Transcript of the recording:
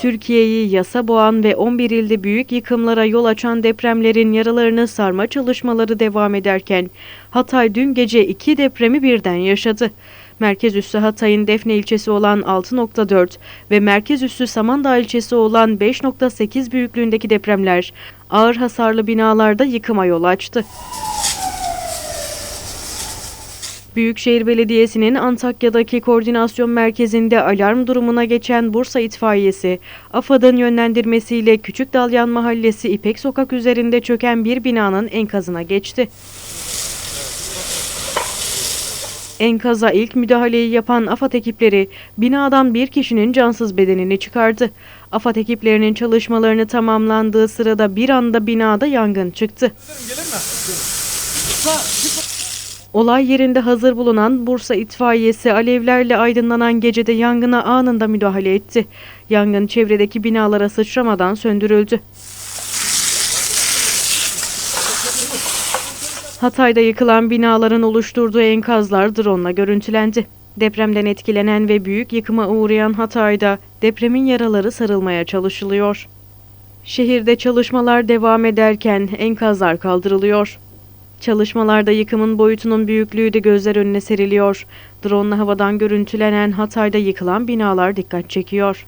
Türkiye'yi yasa boğan ve 11 ilde büyük yıkımlara yol açan depremlerin yaralarını sarma çalışmaları devam ederken Hatay dün gece iki depremi birden yaşadı. Merkez üssü Hatay'ın Defne ilçesi olan 6.4 ve merkez üssü Samandağ ilçesi olan 5.8 büyüklüğündeki depremler ağır hasarlı binalarda yıkıma yol açtı. Büyükşehir Belediyesi'nin Antakya'daki koordinasyon merkezinde alarm durumuna geçen Bursa İtfaiyesi, AFAD'ın yönlendirmesiyle Küçük Dalyan Mahallesi İpek Sokak üzerinde çöken bir binanın enkazına geçti. Enkaza ilk müdahaleyi yapan AFAD ekipleri binadan bir kişinin cansız bedenini çıkardı. AFAD ekiplerinin çalışmalarını tamamlandığı sırada bir anda binada yangın çıktı. Olay yerinde hazır bulunan Bursa itfaiyesi alevlerle aydınlanan gecede yangına anında müdahale etti. Yangın çevredeki binalara sıçramadan söndürüldü. Hatay'da yıkılan binaların oluşturduğu enkazlar drone'la görüntülendi. Depremden etkilenen ve büyük yıkıma uğrayan Hatay'da depremin yaraları sarılmaya çalışılıyor. Şehirde çalışmalar devam ederken enkazlar kaldırılıyor. Çalışmalarda yıkımın boyutunun büyüklüğü de gözler önüne seriliyor. Drone'la havadan görüntülenen Hatay'da yıkılan binalar dikkat çekiyor.